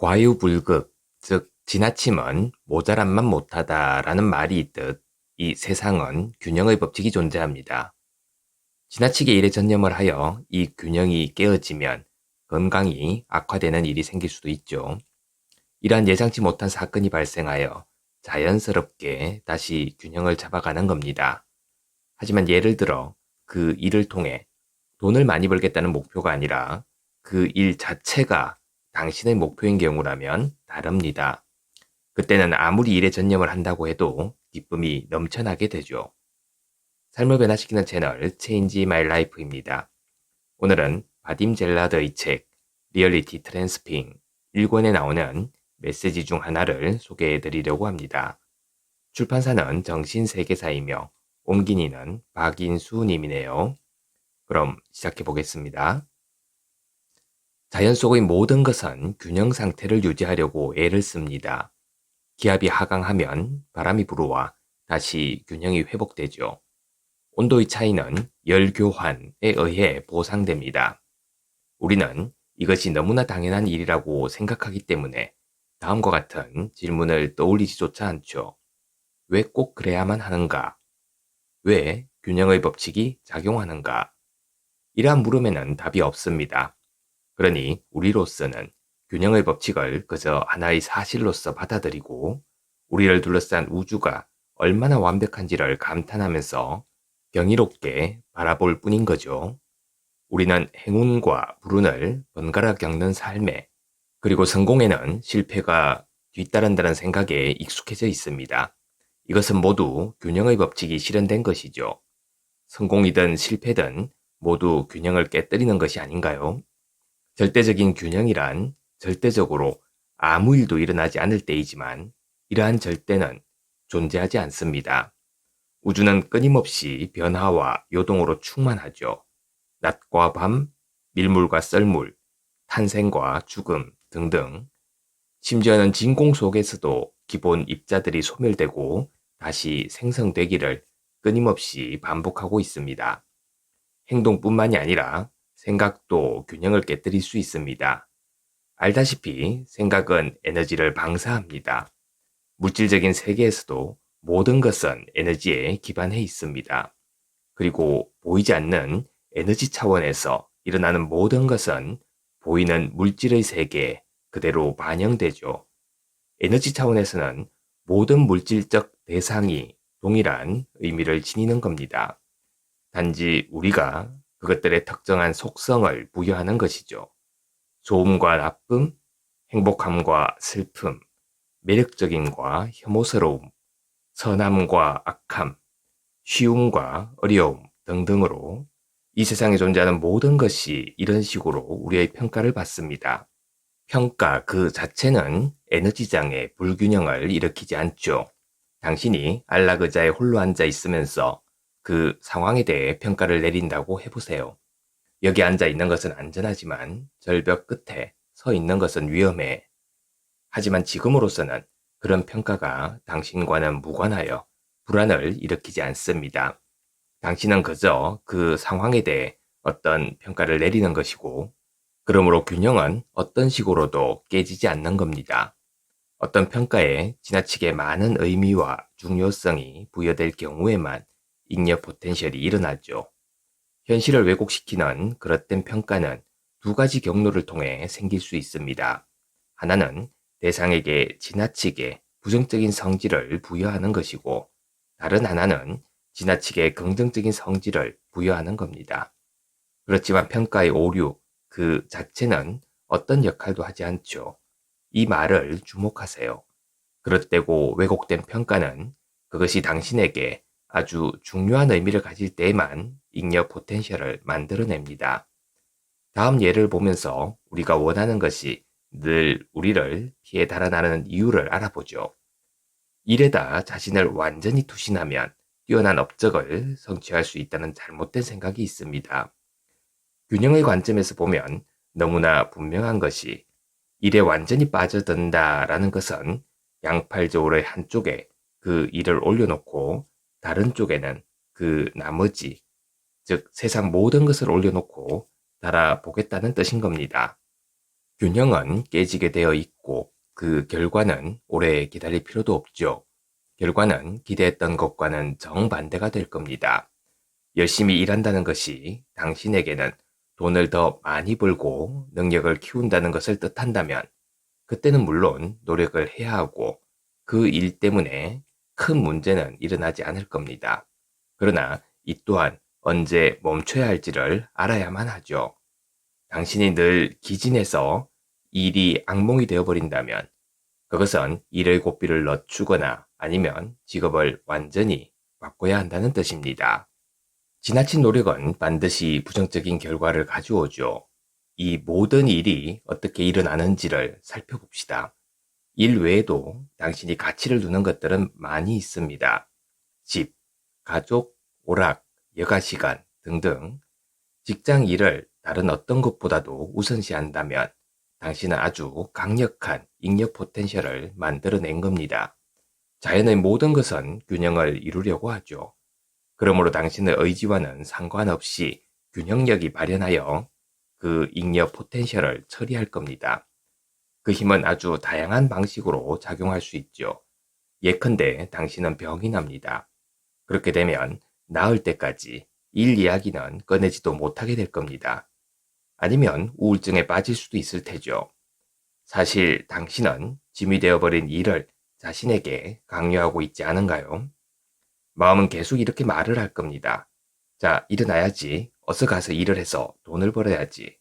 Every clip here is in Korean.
과유불급, 즉 지나침은 모자람만 못하다라는 말이 있듯 이 세상은 균형의 법칙이 존재합니다. 지나치게 일에 전념을 하여 이 균형이 깨어지면 건강이 악화되는 일이 생길 수도 있죠. 이러한 예상치 못한 사건이 발생하여 자연스럽게 다시 균형을 잡아가는 겁니다. 하지만 예를 들어 그 일을 통해 돈을 많이 벌겠다는 목표가 아니라 그 일 자체가 당신의 목표인 경우라면 다릅니다. 그때는 아무리 일에 전념을 한다고 해도 기쁨이 넘쳐나게 되죠. 삶을 변화시키는 채널 Change My Life입니다. 오늘은 바딤 젤라드의 책 리얼리티 트랜스핑 1권에 나오는 메시지 중 하나를 소개해 드리려고 합니다. 출판사는 정신세계사이며 옮긴이는 박인수님이네요. 그럼 시작해 보겠습니다. 자연 속의 모든 것은 균형 상태를 유지하려고 애를 씁니다. 기압이 하강하면 바람이 불어와 다시 균형이 회복되죠. 온도의 차이는 열 교환에 의해 보상됩니다. 우리는 이것이 너무나 당연한 일이라고 생각하기 때문에 다음과 같은 질문을 떠올리지조차 않죠. 왜 꼭 그래야만 하는가? 왜 균형의 법칙이 작용하는가? 이러한 물음에는 답이 없습니다. 그러니 우리로서는 균형의 법칙을 그저 하나의 사실로서 받아들이고 우리를 둘러싼 우주가 얼마나 완벽한지를 감탄하면서 경이롭게 바라볼 뿐인 거죠. 우리는 행운과 불운을 번갈아 겪는 삶에 그리고 성공에는 실패가 뒤따른다는 생각에 익숙해져 있습니다. 이것은 모두 균형의 법칙이 실현된 것이죠. 성공이든 실패든 모두 균형을 깨뜨리는 것이 아닌가요? 절대적인 균형이란 절대적으로 아무 일도 일어나지 않을 때이지만 이러한 절대는 존재하지 않습니다. 우주는 끊임없이 변화와 요동으로 충만하죠. 낮과 밤, 밀물과 썰물, 탄생과 죽음 등등. 심지어는 진공 속에서도 기본 입자들이 소멸되고 다시 생성되기를 끊임없이 반복하고 있습니다. 행동뿐만이 아니라 생각도 균형을 깨뜨릴 수 있습니다. 알다시피 생각은 에너지를 방사합니다. 물질적인 세계에서도 모든 것은 에너지에 기반해 있습니다. 그리고 보이지 않는 에너지 차원에서 일어나는 모든 것은 보이는 물질의 세계에 그대로 반영되죠. 에너지 차원에서는 모든 물질적 대상이 동일한 의미를 지니는 겁니다. 단지 우리가 그것들의 특정한 속성을 부여하는 것이죠. 좋음과 나쁨, 행복함과 슬픔, 매력적인과 혐오스러움, 선함과 악함, 쉬움과 어려움 등등으로 이 세상에 존재하는 모든 것이 이런 식으로 우리의 평가를 받습니다. 평가 그 자체는 에너지장의 불균형을 일으키지 않죠. 당신이 안락의자에 홀로 앉아 있으면서 그 상황에 대해 평가를 내린다고 해보세요. 여기 앉아 있는 것은 안전하지만 절벽 끝에 서 있는 것은 위험해. 하지만 지금으로서는 그런 평가가 당신과는 무관하여 불안을 일으키지 않습니다. 당신은 그저 그 상황에 대해 어떤 평가를 내리는 것이고, 그러므로 균형은 어떤 식으로도 깨지지 않는 겁니다. 어떤 평가에 지나치게 많은 의미와 중요성이 부여될 경우에만 잉여 포텐셜이 일어나죠. 현실을 왜곡시키는 그릇된 평가는 두 가지 경로를 통해 생길 수 있습니다. 하나는 대상에게 지나치게 부정적인 성질을 부여하는 것이고 다른 하나는 지나치게 긍정적인 성질을 부여하는 겁니다. 그렇지만 평가의 오류 그 자체는 어떤 역할도 하지 않죠. 이 말을 주목하세요. 그릇되고 왜곡된 평가는 그것이 당신에게 아주 중요한 의미를 가질 때에만 잉여 포텐셜을 만들어냅니다. 다음 예를 보면서 우리가 원하는 것이 늘 우리를 피해 달아나는 이유를 알아보죠. 일에다 자신을 완전히 투신하면 뛰어난 업적을 성취할 수 있다는 잘못된 생각이 있습니다. 균형의 관점에서 보면 너무나 분명한 것이 일에 완전히 빠져든다라는 것은 양팔저울의 한쪽에 그 일을 올려놓고 다른 쪽에는 그 나머지, 즉 세상 모든 것을 올려놓고 달아보겠다는 뜻인 겁니다. 균형은 깨지게 되어 있고 그 결과는 오래 기다릴 필요도 없죠. 결과는 기대했던 것과는 정반대가 될 겁니다. 열심히 일한다는 것이 당신에게는 돈을 더 많이 벌고 능력을 키운다는 것을 뜻한다면 그때는 물론 노력을 해야 하고 그 일 때문에 큰 문제는 일어나지 않을 겁니다. 그러나 이 또한 언제 멈춰야 할지를 알아야만 하죠. 당신이 늘 기진해서 일이 악몽이 되어버린다면 그것은 일의 고삐를 늦추거나 아니면 직업을 완전히 바꿔야 한다는 뜻입니다. 지나친 노력은 반드시 부정적인 결과를 가져오죠. 이 모든 일이 어떻게 일어나는지를 살펴봅시다. 일 외에도 당신이 가치를 두는 것들은 많이 있습니다. 집, 가족, 오락, 여가 시간 등등 직장 일을 다른 어떤 것보다도 우선시한다면 당신은 아주 강력한 인력 포텐셜을 만들어낸 겁니다. 자연의 모든 것은 균형을 이루려고 하죠. 그러므로 당신의 의지와는 상관없이 균형력이 발현하여 그 잉여 포텐셜을 처리할 겁니다. 그 힘은 아주 다양한 방식으로 작용할 수 있죠. 예컨대 당신은 병이 납니다. 그렇게 되면 나을 때까지 일 이야기는 꺼내지도 못하게 될 겁니다. 아니면 우울증에 빠질 수도 있을 테죠. 사실 당신은 짐이 되어버린 일을 자신에게 강요하고 있지 않은가요? 마음은 계속 이렇게 말을 할 겁니다. 자, 일어나야지. 어서 가서 일을 해서 돈을 벌어야지.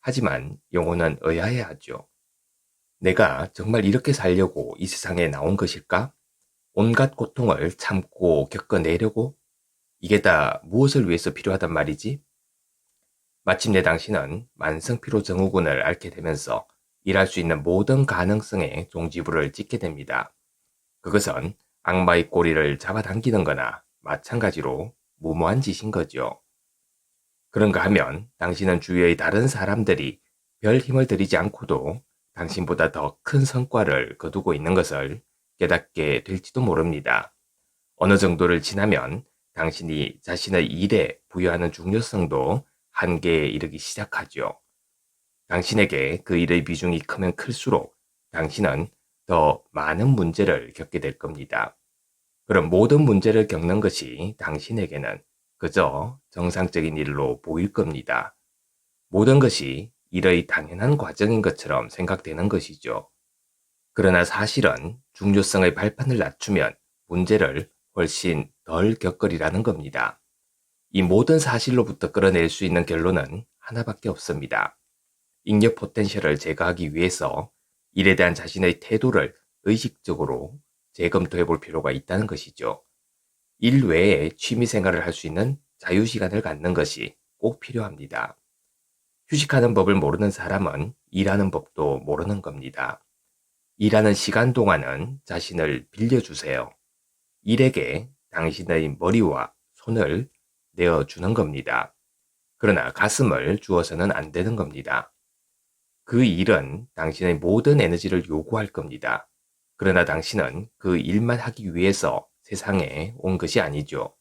하지만 영혼은 의아해 하죠. 내가 정말 이렇게 살려고 이 세상에 나온 것일까? 온갖 고통을 참고 겪어내려고? 이게 다 무엇을 위해서 필요하단 말이지? 마침내 당신은 만성피로 증후군을 앓게 되면서 일할 수 있는 모든 가능성에 종지부를 찍게 됩니다. 그것은 악마의 꼬리를 잡아당기는 거나 마찬가지로 무모한 짓인 거죠. 그런가 하면 당신은 주위의 다른 사람들이 별 힘을 들이지 않고도 당신보다 더 큰 성과를 거두고 있는 것을 깨닫게 될지도 모릅니다. 어느 정도를 지나면 당신이 자신의 일에 부여하는 중요성도 한계에 이르기 시작하죠. 당신에게 그 일의 비중이 크면 클수록 당신은 더 많은 문제를 겪게 될 겁니다. 그럼 모든 문제를 겪는 것이 당신에게는 그저 정상적인 일로 보일 겁니다. 모든 것이 일의 당연한 과정인 것처럼 생각되는 것이죠. 그러나 사실은 중요성의 발판을 낮추면 문제를 훨씬 덜 겪으리라는 겁니다. 이 모든 사실로부터 끌어낼 수 있는 결론은 하나밖에 없습니다. 인력 포텐셜을 제거하기 위해서 일에 대한 자신의 태도를 의식적으로 재검토해 볼 필요가 있다는 것이죠. 일 외에 취미 생활을 할 수 있는 자유시간을 갖는 것이 꼭 필요합니다. 휴식하는 법을 모르는 사람은 일하는 법도 모르는 겁니다. 일하는 시간 동안은 자신을 빌려주세요. 일에게 당신의 머리와 손을 내어주는 겁니다. 그러나 가슴을 주어서는 안 되는 겁니다. 그 일은 당신의 모든 에너지를 요구할 겁니다. 그러나 당신은 그 일만 하기 위해서 세상에 온 것이 아니죠.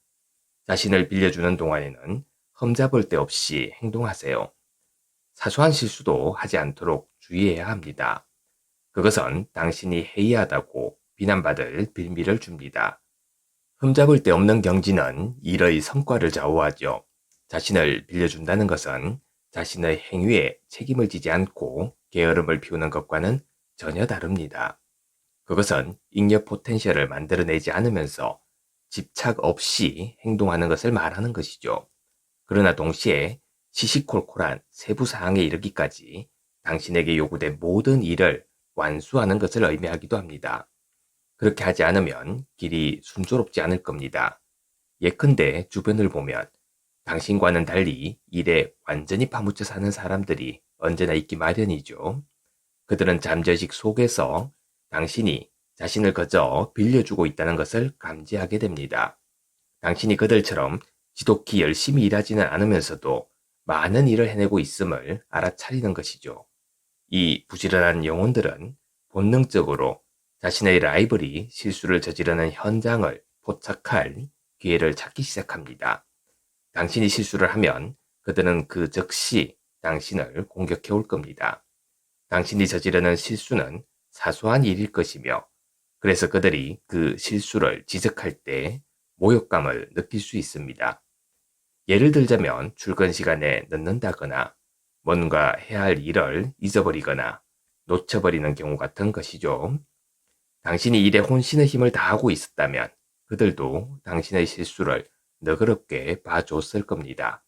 자신을 빌려주는 동안에는 험잡을 데 없이 행동하세요. 사소한 실수도 하지 않도록 주의해야 합니다. 그것은 당신이 해이하다고 비난받을 빌미를 줍니다. 흠잡을 데 없는 경지는 일의 성과를 좌우하죠. 자신을 빌려준다는 것은 자신의 행위에 책임을 지지 않고 게으름을 피우는 것과는 전혀 다릅니다. 그것은 잉여 포텐셜을 만들어내지 않으면서 집착 없이 행동하는 것을 말하는 것이죠. 그러나 동시에 시시콜콜한 세부 사항에 이르기까지 당신에게 요구된 모든 일을 완수하는 것을 의미하기도 합니다. 그렇게 하지 않으면 길이 순조롭지 않을 겁니다. 예컨대 주변을 보면 당신과는 달리 일에 완전히 파묻혀 사는 사람들이 언제나 있기 마련이죠. 그들은 잠재식 속에서 당신이 자신을 그저 빌려주고 있다는 것을 감지하게 됩니다. 당신이 그들처럼 지독히 열심히 일하지는 않으면서도 많은 일을 해내고 있음을 알아차리는 것이죠. 이 부지런한 영혼들은 본능적으로 자신의 라이벌이 실수를 저지르는 현장을 포착할 기회를 찾기 시작합니다. 당신이 실수를 하면 그들은 그 즉시 당신을 공격해 올 겁니다. 당신이 저지르는 실수는 사소한 일일 것이며 그래서 그들이 그 실수를 지적할 때 모욕감을 느낄 수 있습니다. 예를 들자면 출근 시간에 늦는다거나 뭔가 해야 할 일을 잊어버리거나 놓쳐버리는 경우 같은 것이죠. 당신이 일에 혼신의 힘을 다하고 있었다면 그들도 당신의 실수를 너그럽게 봐줬을 겁니다.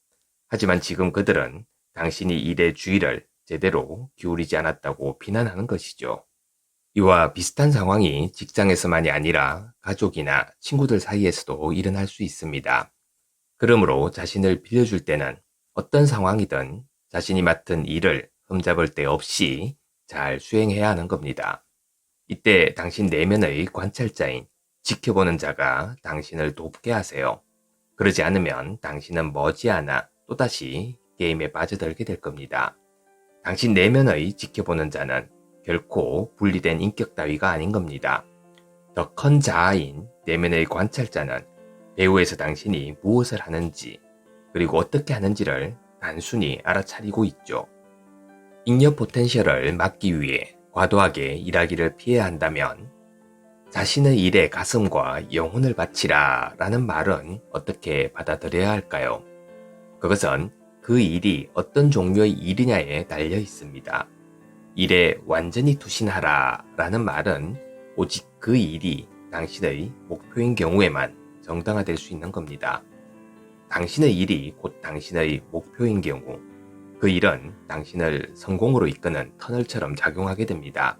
하지만 지금 그들은 당신이 일의 주의를 제대로 기울이지 않았다고 비난하는 것이죠. 이와 비슷한 상황이 직장에서만이 아니라 가족이나 친구들 사이에서도 일어날 수 있습니다. 그러므로 자신을 빌려줄 때는 어떤 상황이든 자신이 맡은 일을 흠잡을 데 없이 잘 수행해야 하는 겁니다. 이때 당신 내면의 관찰자인 지켜보는 자가 당신을 돕게 하세요. 그러지 않으면 당신은 머지않아 또다시 게임에 빠져들게 될 겁니다. 당신 내면의 지켜보는 자는 결코 분리된 인격 따위가 아닌 겁니다. 더 큰 자아인 내면의 관찰자는 배우에서 당신이 무엇을 하는지 그리고 어떻게 하는지를 단순히 알아차리고 있죠. 잉여 포텐셜을 막기 위해 과도하게 일하기를 피해야 한다면 자신의 일에 가슴과 영혼을 바치라 라는 말은 어떻게 받아들여야 할까요? 그것은 그 일이 어떤 종류의 일이냐에 달려 있습니다. 일에 완전히 투신하라 라는 말은 오직 그 일이 당신의 목표인 경우에만 정당화될 수 있는 겁니다. 당신의 일이 곧 당신의 목표인 경우 그 일은 당신을 성공으로 이끄는 터널처럼 작용하게 됩니다.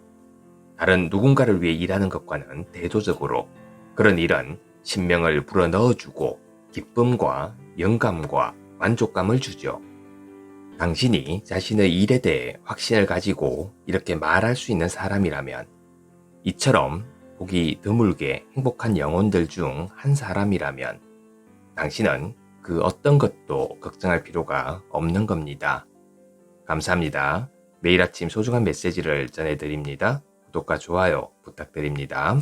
다른 누군가를 위해 일하는 것과는 대조적으로 그런 일은 신명을 불어넣어주고 기쁨과 영감과 만족감을 주죠. 당신이 자신의 일에 대해 확신을 가지고 이렇게 말할 수 있는 사람이라면 이처럼 보기 드물게 행복한 영혼들 중 한 사람이라면 당신은 그 어떤 것도 걱정할 필요가 없는 겁니다. 감사합니다. 매일 아침 소중한 메시지를 전해드립니다. 구독과 좋아요 부탁드립니다.